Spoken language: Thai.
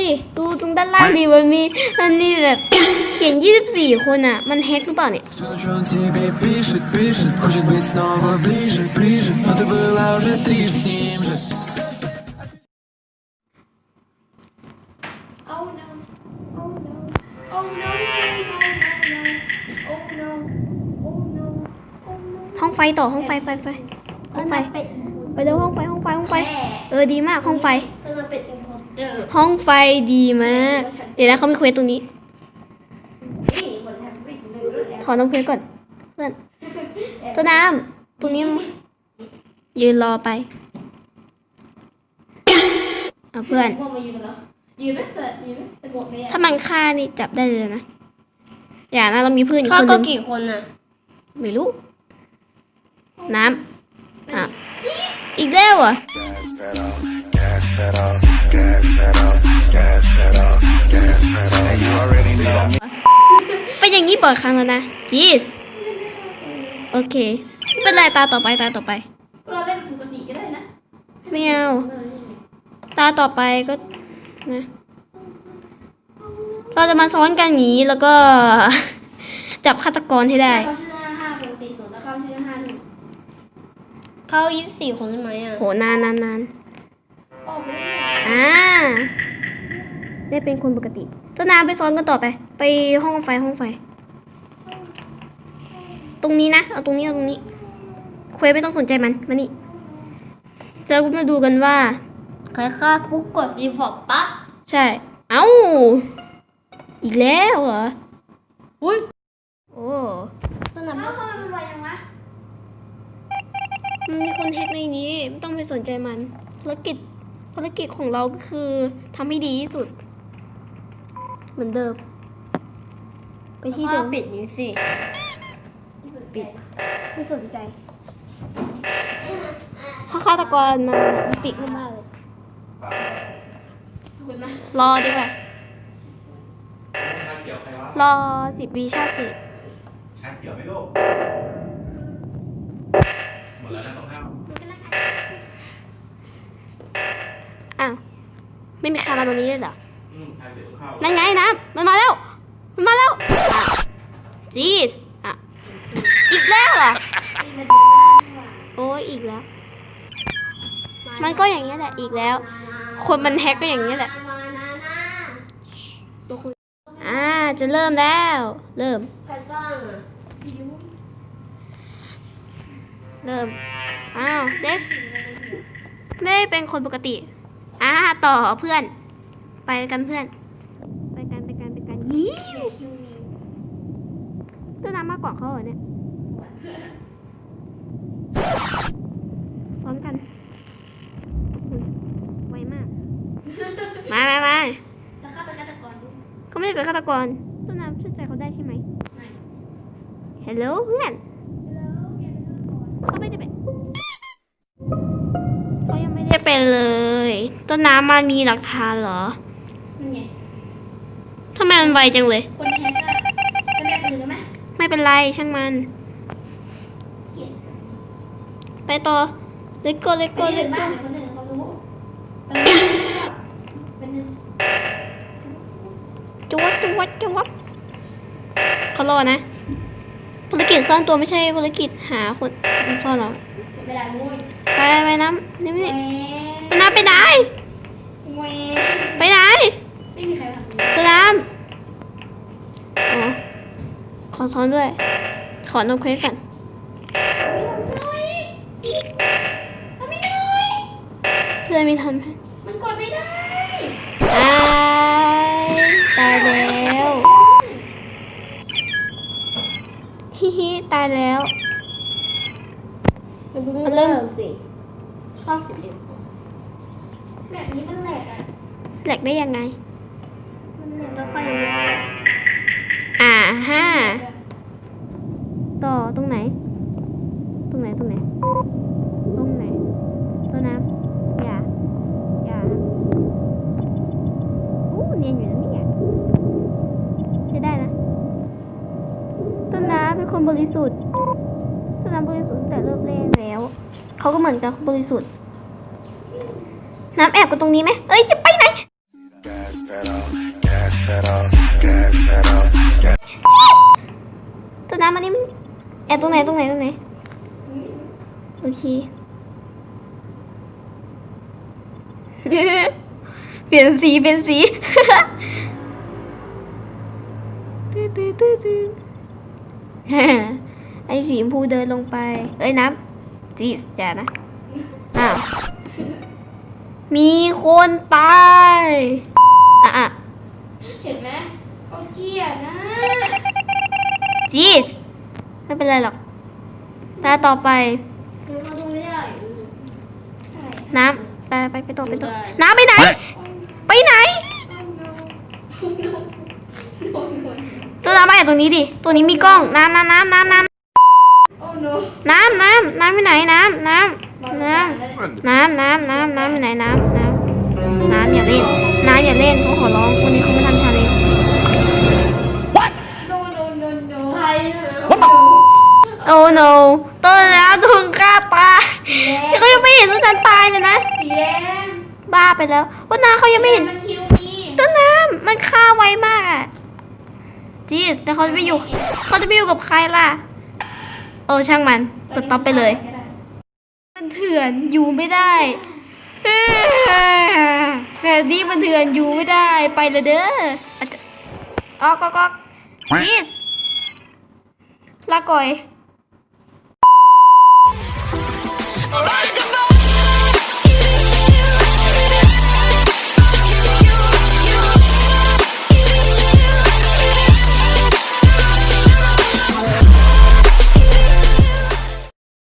ดิ ดูตรงด้านล่างดิมันมีอันนี้แบบเขียน 24 คนอะ มันแฮกหรือเปล่าเนี่ย ห้องไฟต่อห้องไฟไฟไฟห้องไฟ ไปเร็วห้องไฟห้องไฟห้องไฟ เออดีมากห้องไฟ เธมาเป็ด ห้องไฟดีมาก เดี๋ยวนะเขามีเควสตรงนี้นี่คนทำไม่ถึงเลยด้วยถอนน้ำเควสก่อน เพื่อนต้นน้ำตรงนี้ยืนรอไปเอาเพื่อนพวกมายืนแล้วยืนไหมเปิดยืนไหมแต่บวกเลยถ้ามันฆ่านี่จับได้เลยนะ อย่านะเรามีเพื่อนอีกเขาคนก็นึงกี่คนอะ ไม่รู้ น้ำ อะ อีกแล้วเหรอะ Gas pedal, gas pedal, gas pedal, gas pedal And you already know me เป็นอย่างนี้บ่อยครั้งแล้วนะจีสโอเคไม่เป็นไรตาต่อไปตาต่อไป เราเล่นปกติก็ได้นะ ไม่เอา ตาต่อไปก็นะ เราจะมาซ้อนกันอย่างนี้แล้วก็ จับฆาตกรให้ได้ เขายี่สิบสี่คนได้ไหมอะโหนานนานนานออกไม่ได้อ่า ได้เป็นคนปกติต้นน้ำไปซ้อนกันต่อไป ไปห้องไฟห้องไฟ ตรงนี้นะ เอาตรงนี้เอาตรงนี้ เควสไม่ต้องสนใจมัน มานี่แล้วมาดูกันว่า ใครฆ่าปุ๊บกดรีพอร์ตปั๊บ ใช่ เอ้า อีกแล้วเหรอ อุ้ย โอ้ต้นน้ำเขาทำไมมันไวยังวะ มันมีคนแฮกในนี้ไม่ต้องไปสนใจมันภารกิจภารกิจของเราก็คือทำให้ดีที่สุด เหมือนเดิม ไปที่เดิมปิดนี้สิ ปิด ไม่สนใจถ้าฆาตกรมาอีปิกมากๆเลยคุณไหมรอดีกว่าชาเขียวใครวะรอสิบวิชาติเสร็จชาเขียวไม่รู้ห ไม่มีใครมาตรงนี้เลยเหรออืมชาเขียวต้องเข้านั่นไงนะมันมาแล้ว มันมาแล้วจีสอะอีกแล้วเหรอะโอ้ยอีกแล้ว มันก็อย่างนี้ยแหละอีกแล้ว คนมันแฮกก็อย่างนี้ยแหละอ่าจะเริ่มแล้ว เริ่มใครสร้างอะเริ่มอ้าวเด็กไม่เป็นคนปกติ อ่าต่อเพื่อน ไปกันเพื่อน ไปกันไปกันไปกันยี่ต้นน้ำมากกว่าเขาเหรอเนี่ยซ้อนกันอุ๊ยไวมาก มามามาแล้วเข้าไปฆาตกรดูเขาไม่ได้เป็นฆาตกรต้นน้ำเชื่อใจเขาได้ใช่ไหมไม่ ฮัลโหลเพื่อนแล้วแกเป็นฆาตกรเขาไม่ได้เป็นเขายัง ไม่ได้เป็นเลย ต้นน้ำมันมีหลักฐานเหรอนี่ไงทำไมมันไวจังเลย คนแฮกอะเป็นแบบอื่นได้ไหมไม่เป็นไรช่างมัน เกลียดไปต่อเลโก้เลคโก้นเลอื่นบ้าโก้งเดี๋ยวคนอื่นเขารู้เป็นหนึ่งจวดจวดจวดเขารอนะภารกิจซ่อนตัวไม่ใช่ภารกิจหาคนคนซ่อนหรอ เวลางูไปไปน้ำนี่ไม่แหวได้ไปน้ำไปไหนแหวไปไหนไม่มีใครทำไปน้ำอ๋อขอซ้อนด้วย ขอนมเควสก่อนทำไม่ได้เพื่อนมีทันไหมมันกดไม่ได้ตายตายแล้ว ฮิฮิ ตายแล้ว มันเพิ่งมันเริ่เริ่มมสิข้อสิบเอ็ดแบบนี้มันแหลกอะแหลกได้ยังไง มันแหลกแล้วค่อยยังไม่ได้อ่าห้าต่อตรงไหน ตรงไหนตรงไหน ตรงไหนต้นน้ำอย่าอย่าอู้เนียนอยู่นะเนี่ยใช้ได้นะ ต้นน้ำเป็นคนบริสุทธิ์ น้ำบริสุทธิ์แต่เริ่มแรกแล้วเขาก็เหมือนกันบริสุทธิ์ น้ำแอบกันตรงนี้ไหมเอ้ยจะไปไหนตัวน้ำอันนี้มันแอบตรงไหนตรงไหนตรงไหนโอเคเปลี่ยนสีเปลี่ยนสีตื้อตื้อตื้อตื้อ ไอ้สีชมพูเดินลงไป เอ้ยน้ำจีสอย่านะ อ้าว มีคนตายอะอะเห็นไหมเขาเกลียดนะจีสไม่เป็นไรหรอกตาต่อไป คือเขาดูไม่ได้ใช่น้ำไปไปไปต่อไปต่อได้น้ำไปไหน ไปไหน ตัวน้ำมาจากตรงนี้ดิ ตัวนี้มีกล้อง น้ำน้ำน้ำน้ำน้ำโอ้โนน้ำน้ำน้ำไปไหนน้ำน้ำน้ำน้ำน้ำน้ำน้ำไปไหนน้ำน้ำน้ำอย่าเล่นน้ำอย่าเล่นเขาขอร้องวันนี้เขาไม่ทำชาเลนจ์โดนโดนโดนโดนใครนะโอ้ no ตัวน้ำถูกฆ่าตายแต่เขายังไม่เห็นตัวนั้นตายเลยนะสีแดงบ้าไปแล้วว่าน้ำเขายังไม่เห็นมันคิวมีต้นน้ำมันฆ่าไวมากอะจีสแต่เขาจะไปอยู่เขาจะไปอยู่กับใครล่ะ โอ้ช่างมันกดต๊อปไปเลย มันเถื่อนอยู่ไม่ได้แต่นี่มันเถื่อนอยู่ไม่ได้ไปละเด้อออกก็จีสลาก่อย